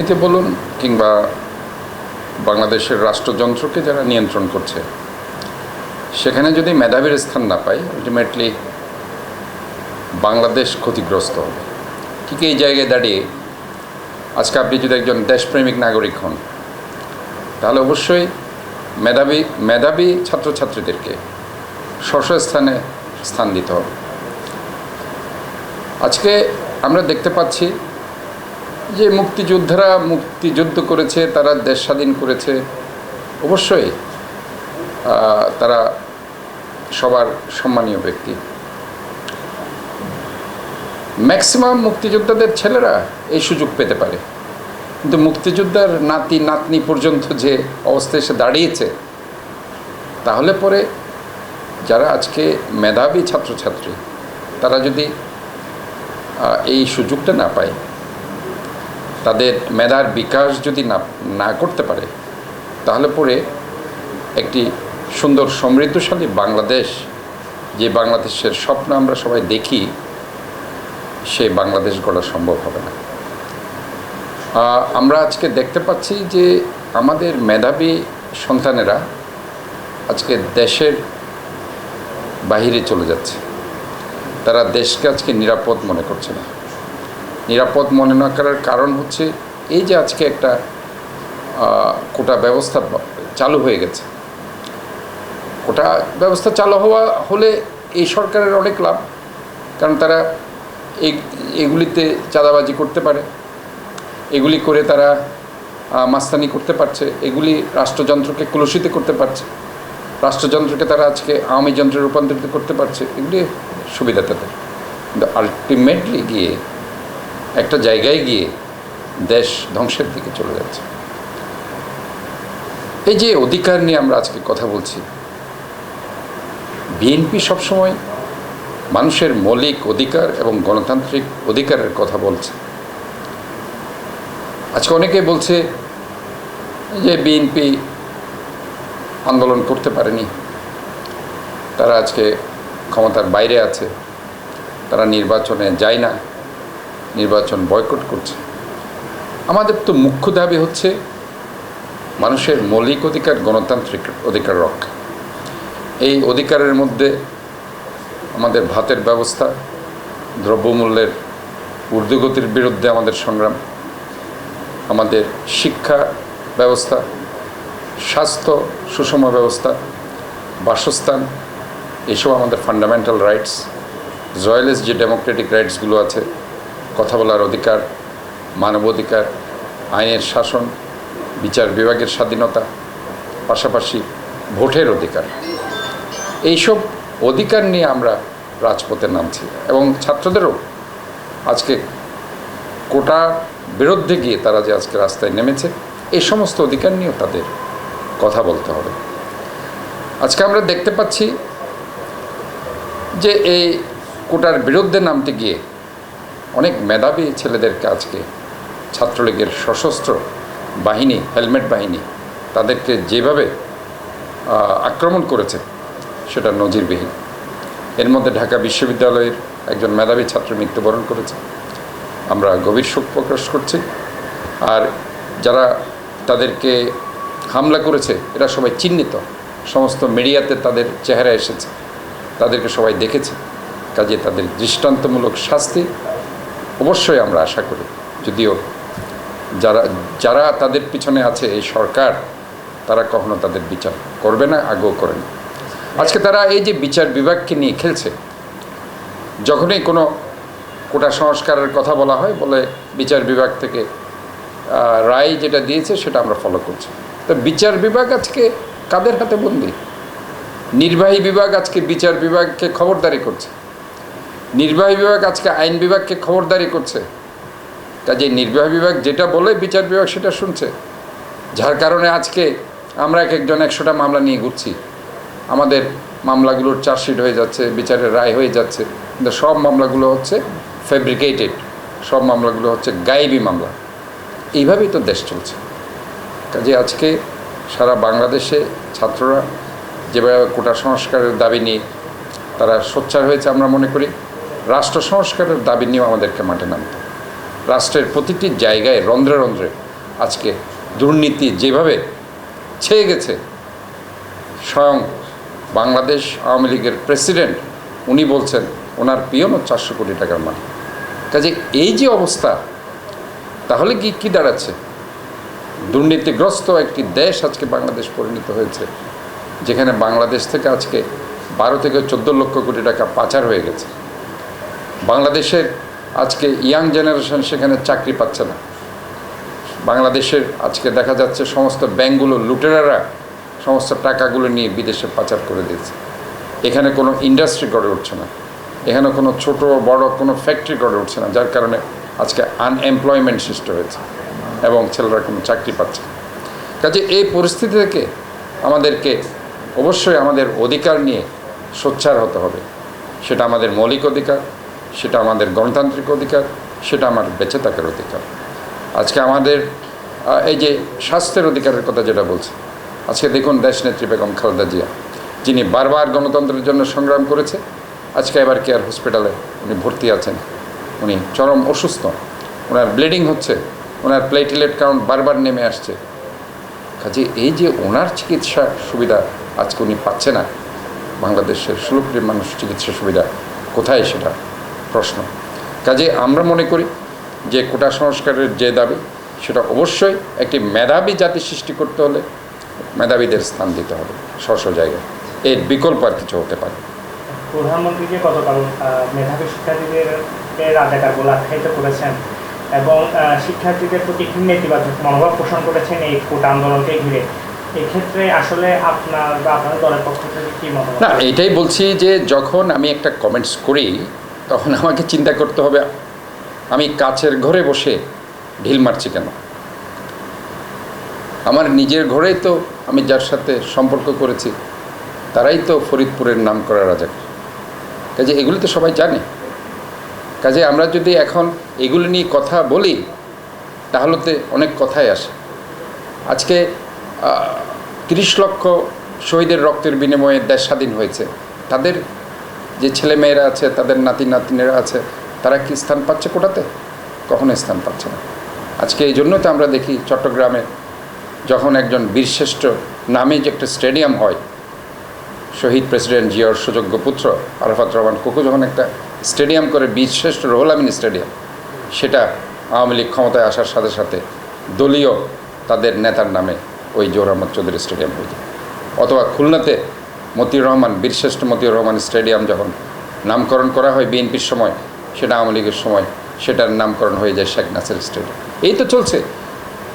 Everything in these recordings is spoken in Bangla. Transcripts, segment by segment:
এতে বলুন কিংবা বাংলাদেশের রাষ্ট্রযন্ত্রকে যারা নিয়ন্ত্রণ করছে, সেখানে যদি মেধাবীর স্থান না পায় আলটিমেটলি বাংলাদেশ ক্ষতিগ্রস্ত হবে। ঠিক এই জায়গায় দাঁড়িয়ে আজকে আপনি যদি একজন দেশপ্রেমিক নাগরিক হন, তাহলে অবশ্যই মেধাবী মেধাবী ছাত্রছাত্রীদেরকে স্থানে স্থান দিতে হবে। আজকে আমরা দেখতে পাচ্ছি যে মুক্তিযোদ্ধারা মুক্তিযুদ্ধ করেছে, তারা দেশ স্বাধীন করেছে, অবশ্যই তারা সবার সম্মানীয় ব্যক্তি। ম্যাক্সিমাম মুক্তিযোদ্ধাদের ছেলেরা এই সুযোগ পেতে পারে। কিন্তু মুক্তিযোদ্ধার নাতি, নাতনি পর্যন্ত যে অবস্থায় এসে দাঁড়িয়েছে, তাহলে পরে যারা আজকে মেধাবী ছাত্রছাত্রী, তারা যদি এই সুযোগটা না পায় তাদের মেধার বিকাশ যদি না না করতে পারে, তাহলে পরে একটি সুন্দর সমৃদ্ধশালী বাংলাদেশ, যে বাংলাদেশের স্বপ্ন আমরা সবাই দেখি, সে বাংলাদেশ গড়া সম্ভব হবে না। আমরা আজকে দেখতে পাচ্ছি যে আমাদের মেধাবী সন্তানেরা আজকে দেশের বাহিরে চলে যাচ্ছে। তারা দেশকে আজকে নিরাপদ মনে করছে না। নিরাপদ মনে না করার কারণ হচ্ছে এই যে আজকে একটা কোটা ব্যবস্থা চালু হয়ে গেছে। কোটা ব্যবস্থা চালু হওয়া হলে এই সরকারের অনেক লাভ, কারণ তারা এগুলিতে চাঁদাবাজি করতে পারে, এগুলি করে তারা মাস্তানি করতে পারছে, এগুলি রাষ্ট্রযন্ত্রকে কলুষিত করতে পারছে, রাষ্ট্রযন্ত্রকে তারা আজকে আওয়ামী যন্ত্রে রূপান্তরিত করতে পারছে, এগুলি সুবিধা তাদের। কিন্তু আলটিমেটলি গিয়ে একটা জায়গায় গিয়ে দেশ ধ্বংসের দিকে চলে যাচ্ছে। এই যে অধিকার নিয়ে আমরা আজকে কথা বলছি, বিএনপি সবসময় মানুষের মৌলিক অধিকার এবং গণতান্ত্রিক অধিকারের কথা বলছে। আজকে অনেকে বলছে যে বিএনপি আন্দোলন করতে পারেনি। তারা আজকে ক্ষমতার বাইরে আছে, তারা নির্বাচনে যায় না। নির্বাচন বয়কট করছে। আমাদের তো মুখ্য দাবি হচ্ছে মানুষের মৌলিক অধিকার, গণতান্ত্রিক অধিকার রক্ষা। এই অধিকারের মধ্যে আমাদের ভাতের ব্যবস্থা, দ্রব্যমূল্যের ঊর্ধ্বগতির বিরুদ্ধে আমাদের সংগ্রাম, আমাদের শিক্ষা ব্যবস্থা, স্বাস্থ্য সুষম ব্যবস্থা, বাসস্থান, এসব আমাদের ফান্ডামেন্টাল রাইটস জয়েলেস যে ডেমোক্রেটিক রাইটসগুলো আছে কথা বলার অধিকার মানবাধিকার আইনের শাসন, বিচার বিভাগের স্বাধীনতা, পাশাপাশি ভোটের অধিকার। এইসব অধিকার নিয়ে আমরা রাজপথে নামছি এবং ছাত্রদেরও আজকে কোটা বিরুদ্ধে গিয়ে তারা যে আজকে রাস্তায় নেমেছে এই সমস্ত অধিকার নিয়েও তাদের কথা বলতে হবে। আজকে আমরা দেখতে পাচ্ছি যে এই কোটার বিরুদ্ধে নামতে গিয়ে অনেক মেধাবী ছেলেদেরকে আজকে ছাত্রলীগের সশস্ত্র বাহিনী, হেলমেট বাহিনী, তাদেরকে যেভাবে আক্রমণ করেছে, সেটা নজিরবিহীন। এর মধ্যে ঢাকা বিশ্ববিদ্যালয়ের একজন মেধাবী ছাত্র মৃত্যুবরণ করেছে। আমরা গভীর শোক প্রকাশ করছি। আর যারা তাদেরকে হামলা করেছে, এরা সবাই চিহ্নিত। সমস্ত মিডিয়াতে তাদের চেহারা এসেছে। তাদেরকে সবাই দেখেছে। কাজে তাদের দৃষ্টান্তমূলক শাস্তি অবশ্যই আমরা আশা করি। যদিও যারা যারা তাদের পিছনে আছে এই সরকার, তারা কখনো তাদের বিচার করবে না, আগেও করে না। আজকে তারা এই যে বিচার বিভাগকে নিয়ে খেলছে, যখনই কোনো কোটা সংস্কারের কথা বলা হয়, বলে বিচার বিভাগ থেকে রায় যেটা দিয়েছে, সেটা আমরা ফলো করছি। তো বিচার বিভাগ আজকে কাদের হাতে বন্দি? নির্বাহী বিভাগ আজকে বিচার বিভাগকে খবরদারি করছে। নির্বাহী বিভাগ আজকে আইন বিভাগকে খবরদারি করছে। কাজে নির্বাহী বিভাগ যেটা বলে, বিচার বিভাগ সেটা শুনছে। যার কারণে আজকে আমরা এক একজন একশোটা মামলা নিয়ে ঘুরছি। আমাদের মামলাগুলোর চার্জশিট হয়ে যাচ্ছে, বিচারের রায় হয়ে যাচ্ছে। কিন্তু সব মামলাগুলো হচ্ছে ফেব্রিকেটেড সব মামলাগুলো হচ্ছে গায়েবী মামলা। এইভাবেই তো দেশ চলছে। কাজে আজকে সারা বাংলাদেশে ছাত্ররা যেভাবে কোটা সংস্কারের দাবি নিয়ে তারা সোচ্চার হয়েছে আমরা মনে করি। রাষ্ট্র সংস্কারের দাবি নিয়েও আমাদেরকে মাঠে নামতে রাষ্ট্রের প্রতিটি জায়গায় রন্ধ্রে রন্ধ্রে আজকে দুর্নীতি যেভাবে ছেয়ে গেছে, স্বয়ং বাংলাদেশ আওয়ামী লীগের প্রেসিডেন্ট উনি বলছেন, ওনার পিয়নও চারশো কোটি টাকার মালিক। কাজে এই যে অবস্থা, তাহলে কি, কী দাঁড়াচ্ছে? দুর্নীতিগ্রস্ত একটি দেশ আজকে বাংলাদেশ পরিণত হয়েছে, যেখানে বাংলাদেশ থেকে আজকে বারো থেকে চোদ্দ লক্ষ কোটি টাকা পাচার হয়ে গেছে। বাংলাদেশের আজকে ইয়াং জেনারেশন সেখানে চাকরি পাচ্ছে না। বাংলাদেশের আজকে দেখা যাচ্ছে সমস্ত ব্যাংকগুলো লুটেরারা সমস্ত টাকাগুলো নিয়ে বিদেশে পাচার করে দিয়েছে। এখানে কোনো ইন্ডাস্ট্রি গড়ে উঠছে না। এখানে কোনো ছোট, বড় কোনো ফ্যাক্টরি গড়ে উঠছে না, যার কারণে আজকে আনএমপ্লয়মেন্ট সৃষ্টি হয়েছে এবং ছেলেরা কোনো চাকরি পাচ্ছে কাজে এই পরিস্থিতি থেকে আমাদেরকে অবশ্যই আমাদের অধিকার নিয়ে সোচ্চার হতে হবে। সেটা আমাদের মৌলিক অধিকার সেটা আমাদের গণতান্ত্রিক অধিকার, সেটা আমার বেঁচে থাকার অধিকার। আজকে আমাদের এই যে স্বাস্থ্যের অধিকারের কথা যেটা বলছে, আজকে দেখুন দেশ নেত্রী বেগম খালেদা জিয়া, যিনি বারবার গণতন্ত্রের জন্য সংগ্রাম করেছে, আজকে এবার কেয়ার হসপিটালে উনি ভর্তি আছেন। উনি চরম অসুস্থ ওনার ব্লিডিং হচ্ছে ওনার প্লেটলেট কাউন্ট বারবার নেমে আসছে। কাজে এই যে ওনার চিকিৎসা সুবিধা আজকে উনি পাচ্ছে না, বাংলাদেশের ষোলো মানুষ চিকিৎসা সুবিধা কোথায় সেটা? প্রশ্ন। কাজে আমরা মনে করি যে কোটা সংস্কারের যে দাবি সেটা অবশ্যই একটি মেধাবী জাতি সৃষ্টি করতে হলে মেধাবীদের স্থান দিতে হবে স্ব স্ব জায়গায়। এর বিকল্প আর কিছু হতে পারে। প্রধানমন্ত্রীকে গতকাল মেধাবী শিক্ষার্থীদের রাজাকার বলে আখ্যায়িত করেছেন এবং শিক্ষার্থীদের প্রতি নেতিবাচক মনোভাব পোষণ করেছেন এই কোটা আন্দোলনকে ঘিরে। এক্ষেত্রে আসলে আপনার বা আপনার দলের পক্ষ থেকে কি মতামত? না এটাই বলছি যে যখন আমি একটা কমেন্টস করি তখন আমাকে চিন্তা করতে হবে, আমি কাছের ঘরে বসে ঢিল মারছি কেন? আমার নিজের ঘরেই তো আমি যার সাথে সম্পর্ক করেছি, তারাই তো ফরিদপুরের নাম করা রাজা। কাজে এগুলি তো সবাই জানে। কাজে আমরা যদি এখন এগুলি নিয়ে কথা বলি, তাহলে তো অনেক কথাই আসে। আজকে তিরিশ লক্ষ শহীদের রক্তের বিনিময়ে দেশ স্বাধীন হয়েছে, তাদের যে ছেলে মেয়েরা আছে, তাদের নাতি নাতিনেরা আছে, তারা কি স্থান পাচ্ছে কোটাতে? কখনো স্থান পাচ্ছে না। আজকে এই জন্য তো আমরা দেখি চট্টগ্রামে যখন একজন বীরশ্রেষ্ঠ নামে যে একটা স্টেডিয়াম হয়, শহীদ প্রেসিডেন্ট জিয়ার সুযোগ্য পুত্র আরাফাত রহমান কুকু যখন একটা স্টেডিয়াম করে বীরশ্রেষ্ঠ রোহুল আমিন স্টেডিয়াম, সেটা আওয়ামী লীগ ক্ষমতায় আসার সাথে সাথে দলীয় তাদের নেতার নামে ওই জোর আহমদ চৌধুরী স্টেডিয়াম হয়ে যায়। অথবা খুলনাতে মতিউর রহমান বীরশ্রেষ্ঠ মতিউর রহমান স্টেডিয়াম যখন নামকরণ করা হয় বিএনপির সময়, সেটা আওয়ামী লীগের সময়, সেটার নামকরণ হয়ে যায় শেখ নাসির স্টেডিয়াম। এই তো চলছে।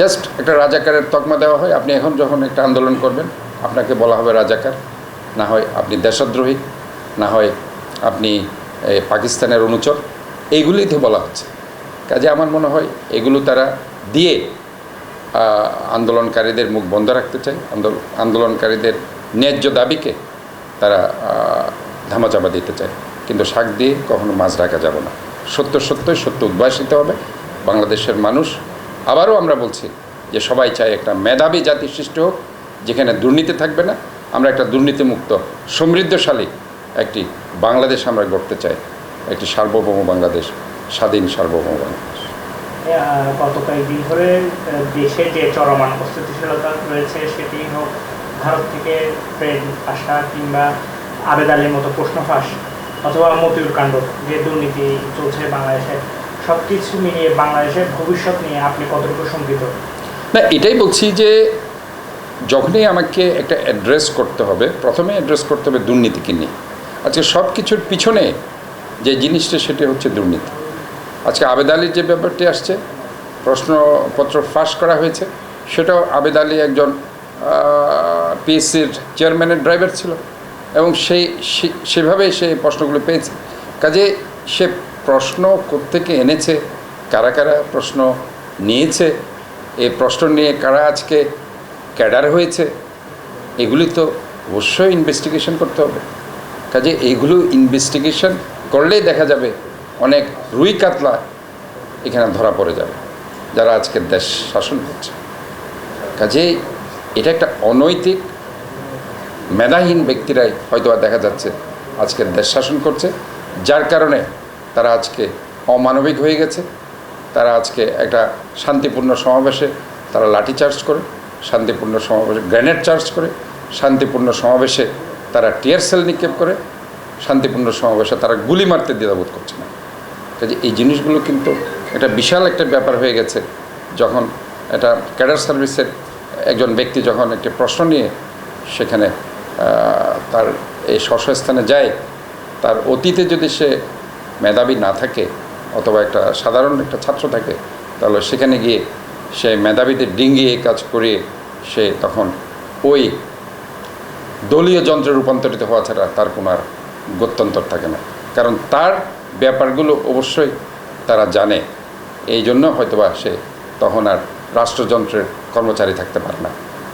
জাস্ট একটা রাজাকারের তকমা দেওয়া হয়। আপনি এখন যখন একটা আন্দোলন করবেন, আপনাকে বলা হবে রাজাকার। না হয় আপনি দেশদ্রোহী, না হয় আপনি পাকিস্তানের অনুচর। এইগুলিই তো বলা হচ্ছে। কাজে আমার মনে হয় এগুলো তারা দিয়ে আন্দোলনকারীদের মুখ বন্ধ রাখতে চায়। আন্দোলন আন্দোলনকারীদের ন্যায্য দাবিকে তারা ধামাচাপা দিতে চায়। কিন্তু শাক দিয়ে কখনো মাছ রাখা যাবে না। সত্য সত্যই সত্য উদ্ভাসিত হবে। বাংলাদেশের মানুষ, আবারও আমরা বলছি যে সবাই চায় একটা মেধাবী জাতি সৃষ্টি হোক, যেখানে দুর্নীতি থাকবে না। আমরা একটা দুর্নীতিমুক্ত, সমৃদ্ধশালী একটি বাংলাদেশ আমরা গড়তে চাই। একটি সার্বভৌম বাংলাদেশ, স্বাধীন সার্বভৌম বাংলাদেশ। গত কয়েকদিন ধরে দেশে যে চলমান অস্থিতিশীলতা রয়েছে সেটি হোক ভারত থেকে ট্রেন আসা কিংবা আবেদ আলীর মতো প্রশ্ন ফাঁস অথবা মতিউর কাণ্ড যে দুর্নীতি চলছে বাংলাদেশে সব কিছু মিলিয়ে বাংলাদেশের ভবিষ্যৎ নিয়ে আপনি কতটুকু শঙ্কিত? না, এটাই বলছি যে যখনই আমাকে একটা অ্যাড্রেস করতে হবে, প্রথমে অ্যাড্রেস করতে হবে দুর্নীতিকে নিয়ে। আজকে সব কিছুর পিছনে যে জিনিসটা সেটি হচ্ছে দুর্নীতি। আজকে আবেদ আলীর যে ব্যাপারটি আসছে, প্রশ্নপত্র ফাঁস করা হয়েছে, সেটাও আবেদ আলী একজন পিএসসির চেয়ারম্যানের ড্রাইভার ছিল এবং সেই সেভাবে সে প্রশ্নগুলো পেয়েছে। কাজে সে প্রশ্ন কোত্থেকে এনেছে, কারা কারা প্রশ্ন নিয়েছে এই প্রশ্ন নিয়ে কারা আজকে ক্যাডার হয়েছে, এগুলি তো অবশ্যই ইনভেস্টিগেশন করতে হবে। কাজে এইগুলো ইনভেস্টিগেশন করলেই দেখা যাবে অনেক রুই কাতলা এখানে ধরা পড়ে যাবে, যারা আজকে দেশ শাসন করছে। কাজেই এটা একটা অনৈতিক মেধাহীন ব্যক্তিরাই হয়তো দেখা যাচ্ছে আজকে দেশ শাসন করছে, যার কারণে তারা আজকে অমানবিক হয়ে গেছে। তারা আজকে একটা শান্তিপূর্ণ সমাবেশে তারা লাঠি চার্জ করে, শান্তিপূর্ণ সমাবেশে গ্রেনেড চার্জ করে, শান্তিপূর্ণ সমাবেশে তারা টিয়ার সেল নিক্ষেপ করে, শান্তিপূর্ণ সমাবেশে তারা গুলি মারতে দ্বিধাবোধ করছে না। কাজে এই জিনিসগুলো কিন্তু একটা বিশাল একটা ব্যাপার হয়ে গেছে, যখন এটা ক্যাডার সার্ভিসের একজন ব্যক্তি যখন একটি প্রশ্ন নিয়ে সেখানে তার এই স্থানে যায়, তার অতীতে যদি সে মেধাবী না থাকে অথবা একটা সাধারণ একটা ছাত্র থাকে, তাহলে সেখানে গিয়ে সে মেধাবীদের ডিঙ্গিয়ে কাজ করিয়ে সে তখন ওই দলীয় যন্ত্রে রূপান্তরিত হওয়া ছাড়া তার কোনো আর গত্যন্তর থাকে না। কারণ তার ব্যাপারগুলো অবশ্যই তারা জানে। এই জন্য হয়তোবা সে তখন আর রাষ্ট্রযন্ত্রের কর্মচারী থাকতে পারে না।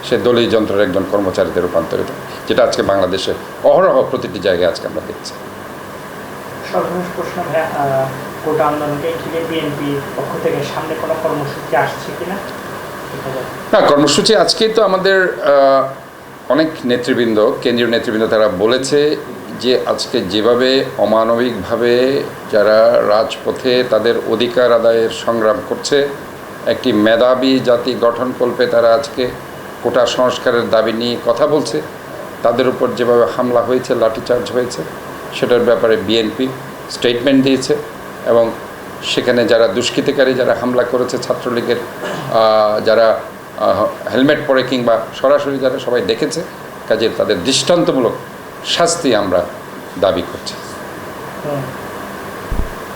সে দলীয় যন্ত্রের একজন কর্মচারীতে রূপান্তরিত। যেটা আজকে বাংলাদেশে অহরহ প্রতিটি জায়গায় আজকে আমরা দেখছি। সর্বশেষ প্রশ্ন কোটা আন্দোলনকে ঘিরে বিএনপির পক্ষ থেকে সামনে কোনো কর্মসূচি আসছে কিনা? না কর্মসূচি আজকেই তো আমাদের অনেক নেতৃবৃন্দ কেন্দ্রীয় নেতৃবৃন্দ তারা বলেছে যে আজকে যেভাবে অমানবিকভাবে যারা রাজপথে তাদের অধিকার আদায়ের সংগ্রাম করছে একটি মেধাবী জাতি গঠনকল্পে তারা আজকে কোটা সংস্কারের দাবি নিয়ে কথা বলছে। তাদের উপর যেভাবে হামলা হয়েছে, লাঠিচার্জ হয়েছে, সেটার ব্যাপারে বিএনপি স্টেটমেন্ট দিয়েছে এবং সেখানে যারা দুষ্কৃতিকারী যারা হামলা করেছে ছাত্রলীগের যারা হেলমেট পরে কিংবা সরাসরি যারা সবাই দেখেছে, কাজে তাদের দৃষ্টান্তমূলক শাস্তি আমরা দাবি করছি।